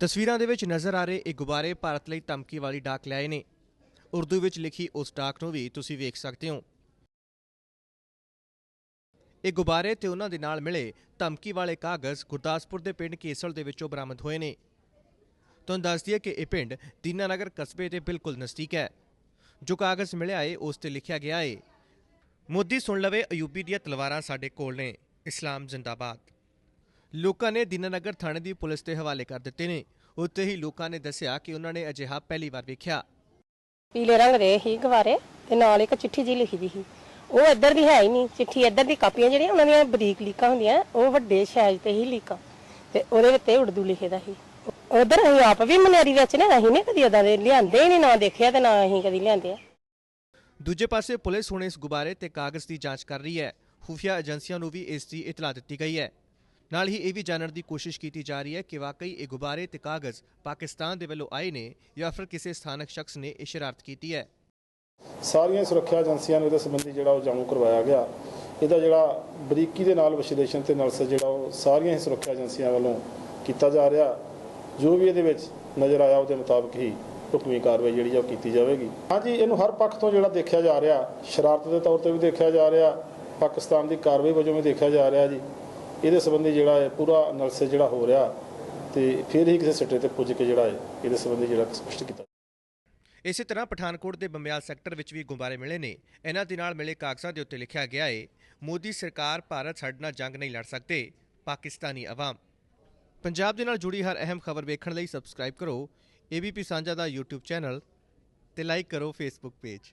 ਤਸਵੀਰਾਂ ਦੇ ਵਿੱਚ ਨਜ਼ਰ ਆ ਰਹੇ ਇਹ ਗੁਬਾਰੇ ਭਾਰਤ ਲਈ ਧਮਕੀ ਵਾਲੀ ਡਾਕ ਲਿਆਏ ਨੇ। ਉਰਦੂ ਵਿੱਚ ਲਿਖੀ ਉਸ ਡਾਕ ਨੂੰ ਵੀ ਤੁਸੀਂ ਵੇਖ ਸਕਦੇ ਹੋ। ਇਹ ਗੁਬਾਰੇ ਤੇ ਉਹਨਾਂ ਦੇ ਨਾਲ ਮਿਲੇ ਧਮਕੀ ਵਾਲੇ ਕਾਗਜ਼ ਗੁਰਦਾਸਪੁਰ ਦੇ ਪਿੰਡ ਕੇਸਲ ਦੇ ਵਿੱਚੋਂ ਬਰਾਮਦ ਹੋਏ ਨੇ। ਤੁਹਾਨੂੰ ਦੱਸ ਦਈਏ ਕਿ ਇਹ ਪਿੰਡ ਦੀਨਾਨਗਰ ਕਸਬੇ ਦੇ ਬਿਲਕੁਲ ਨਜ਼ਦੀਕ ਹੈ। ਜੋ ਕਾਗਜ਼ ਮਿਲਿਆ ਏ ਉਸ ਤੇ ਲਿਖਿਆ ਗਿਆ ਏ, ਮੋਦੀ ਸੁਣ ਲਵੇ, ਅਯੂਬੀ ਦੀਆਂ ਤਲਵਾਰਾਂ ਸਾਡੇ ਕੋਲ ਨੇ, ਇਸਲਾਮ ਜ਼ਿੰਦਾਬਾਦ। ਲੋਕਾਂ ਨੇ ਦੀਨਾਨਗਰ ਥਾਣੇ ਦੀ ਪੁਲਿਸ ਦੇ ਹਵਾਲੇ ਕਰ ਦਿੱਤੇ ਨੇ। ਉੱਥੇ ਹੀ ਲੋਕਾਂ ਨੇ ਦੱਸਿਆ ਕਿ ਉਹਨਾਂ ਨੇ ਅਜਿਹਾ ਪਹਿਲੀ ਵਾਰ ਵੇਖਿਆ। ਪੀਲੇ ਰੰਗ ਦੇ ਹੀ ਗਵਾਰੇ ਤੇ ਨਾਲ ਇੱਕ ਚਿੱਠੀ ਜੀ ਲਿਖੀ ਦੀ ਸੀ। ਉਹ ਇੱਧਰ ਦੀ ਹੈ ਹੀ ਨਹੀਂ। ਚਿੱਠੀ ਇੱਧਰ ਦੀ ਕਾਪੀਆਂ ਜਿਹੜੀਆਂ ਉਹਨਾਂ ਦੀਆਂ ਬਰੀਕ ਲੀਕਾਂ ਹੁੰਦੀਆਂ ਉਹ ਵੱਡੇ ਸਾਈਜ਼ ਤੇ ਹੀ ਲੀਕਾਂ ਤੇ ਉਹਦੇ ਉੱਤੇ ਉਰਦੂ ਲਿਖੇ ਦਾ ਸੀ। ਉਧਰ ਅਸੀਂ ਆਪ ਵੀ ਮਨਿਆਰੀ ਵਿੱਚ ਨੇ ਅਸੀਂ ਨੇ ਕਦੀ ਉਹਦਾ ਦੇ ਲਿਆਂਦੇ ਹੀ ਨਹੀਂ ਨਾ ਦੇਖਿਆ ਤੇ ਨਾ ਅਸੀਂ ਕਦੀ ਲਿਆਂਦੇ ਆ। ਦੂਜੇ ਪਾਸੇ ਪੁਲਿਸ ਹੁਣ ਇਸ ਗੁਬਾਰੇ ਤੇ ਕਾਗਜ਼ ਦੀ ਜਾਂਚ ਕਰ ਰਹੀ ਹੈ। ਖੁਫੀਆ ਏਜੰਸੀਆਂ ਨੂੰ ਵੀ ਇਸ ਦੀ ਇਤਲਾਹ ਦਿੱਤੀ ਗਈ ਹੈ। ਨਾਲ ਹੀ ਇਹ ਵੀ ਜਾਣਨ ਦੀ ਕੋਸ਼ਿਸ਼ ਕੀਤੀ ਜਾ ਰਹੀ ਹੈ ਕਿ ਵਾਕਈ ਇਹ ਗੁਬਾਰੇ ਤੇ ਕਾਗਜ਼ ਪਾਕਿਸਤਾਨ ਦੇ ਵੱਲੋਂ ਆਏ ਨੇ ਜਾਂ ਫਿਰ ਕਿਸੇ ਸਥਾਨਕ ਸ਼ਖਸ ਨੇ ਇਹ ਸ਼ਰਾਰਤ ਕੀਤੀ ਹੈ। ਸਾਰੀਆਂ ਸੁਰੱਖਿਆ ਏਜੰਸੀਆਂ ਨੂੰ ਇਹਦੇ ਸੰਬੰਧੀ ਜਿਹੜਾ ਉਹ ਜਾਣੂ ਕਰਵਾਇਆ ਗਿਆ। ਇਹਦਾ ਜਿਹੜਾ ਬਰੀਕੀ ਦੇ ਨਾਲ ਵਿਸ਼ਲੇਸ਼ਣ ਤੇ ਨਲਸ ਜਿਹੜਾ ਉਹ ਸਾਰੀਆਂ ਹੀ ਸੁਰੱਖਿਆ ਏਜੰਸੀਆਂ ਵੱਲੋਂ ਕੀਤਾ ਜਾ ਰਿਹਾ। ਜੋ ਵੀ ਇਹਦੇ ਵਿੱਚ ਨਜ਼ਰ ਆਇਆ ਉਹਦੇ ਮੁਤਾਬਕ ਹੀ ਹੁਕਮੀ ਕਾਰਵਾਈ ਜਿਹੜੀ ਆ ਉਹ ਕੀਤੀ ਜਾਵੇਗੀ। ਹਾਂਜੀ, ਇਹਨੂੰ ਹਰ ਪੱਖ ਤੋਂ ਜਿਹੜਾ ਦੇਖਿਆ ਜਾ ਰਿਹਾ, ਸ਼ਰਾਰਤ ਦੇ ਤੌਰ ਤੇ ਵੀ ਦੇਖਿਆ ਜਾ ਰਿਹਾ, ਪਾਕਿਸਤਾਨ ਦੀ ਕਾਰਵਾਈ ਵਜੋਂ ਵੀ ਦੇਖਿਆ ਜਾ ਰਿਹਾ ਜੀ। ਇਹਦੇ ਸੰਬੰਧੀ ਜਿਹੜਾ ਹੈ ਪੂਰਾ ਨਲਸ ਜਿਹੜਾ ਹੋ ਰਿਹਾ ਤੇ ਫਿਰ ਹੀ ਕਿਸੇ ਸਿੱਟੇ ਤੇ ਪੁੱਜ ਕੇ ਜਿਹੜਾ ਹੈ ਇਹਦੇ ਸੰਬੰਧੀ ਜਿਹੜਾ ਸਪਸ਼ਟ ਕੀਤਾ। ਇਸੇ ਤਰ੍ਹਾਂ ਪਠਾਨਕੋਟ ਦੇ ਬੰਬਿਆਲ ਸੈਕਟਰ ਵਿੱਚ ਵੀ ਗੁੰਬਾਰੇ ਮਿਲੇ ਨੇ। ਇਹਨਾਂ ਦੇ ਨਾਲ ਮਿਲੇ ਕਾਗਜ਼ਾਂ ਦੇ ਉੱਤੇ ਲਿਖਿਆ ਗਿਆ ਏ, ਮੋਦੀ ਸਰਕਾਰ ਭਾਰਤ ਸਾਡੇ ਨਾਲ ਜੰਗ ਨਹੀਂ ਲੜ ਸਕਦੇ, ਪਾਕਿਸਤਾਨੀ ਆਵਾਮ। ਪੰਜਾਬ ਦੇ ਨਾਲ ਜੁੜੀ ਹਰ ਅਹਿਮ ਖਬਰ ਵੇਖਣ ਲਈ ਸਬਸਕ੍ਰਾਈਬ ਕਰੋ। ABP ਸਾਂਝਾ ਦਾ YouTube ਚੈਨਲ ਤੇ ਲਾਈਕ ਕਰੋ Facebook ਪੇਜ